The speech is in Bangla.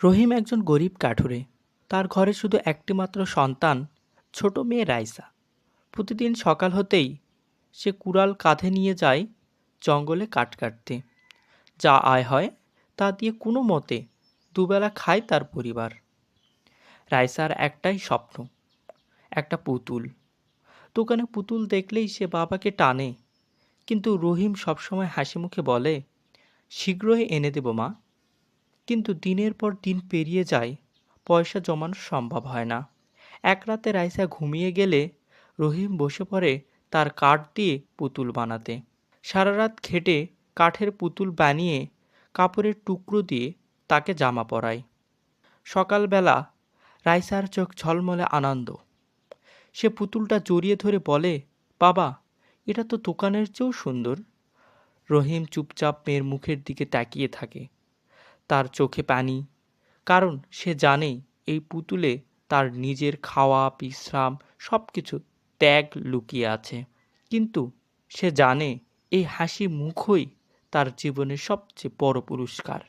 রহিম একজন গরিব কাঠুরে। তার ঘরে শুধু একটি মাত্র সন্তান, ছোট মেয়ে রাইসা। প্রতিদিন সকাল হতেই সে কুড়াল কাঁধে নিয়ে যায় জঙ্গলে কাঠ কাটতে। যা আয় হয়, তা দিয়ে কোনো মতে দুবেলা খায় তার পরিবার। রাইসার একটাই স্বপ্ন, একটা পুতুল। দোকানে পুতুল দেখলেই সে বাবাকে টানে, কিন্তু রহিম সবসময় হাসি মুখে বলে, শীঘ্রই এনে দেব মা। দিনের পর দিন পেরিয়ে যায়, পয়সা জমানো সম্ভব হয় না। এক রাতে রাইসা ঘুমিয়ে গেলে রহিম বসে পড়ে তার কাঠ দিয়ে পুতুল বানাতে। সারা রাত খেটে কাঠের পুতুল বানিয়ে কাপড়ের টুকরো দিয়ে তাকে জামা পরায়। সকালবেলা রাইসার চোখ ঝলমলে আনন্দ। সে পুতুলটা জড়িয়ে ধরে বলে, বাবা, এটা তো দোকানের চেয়েও সুন্দর। রহিম চুপচাপ মেয়ের মুখের দিকে তাকিয়ে থাকে। তার চোখে পানি। কারণ সে জানে এই পুতুলে তার নিজের খাওয়া, বিশ্রাম সব কিছু ত্যাগ লুকিয়ে আছে। কিন্তু সে জানে এই হাসি মুখই তার জীবনের সবচেয়ে বড় পুরস্কার।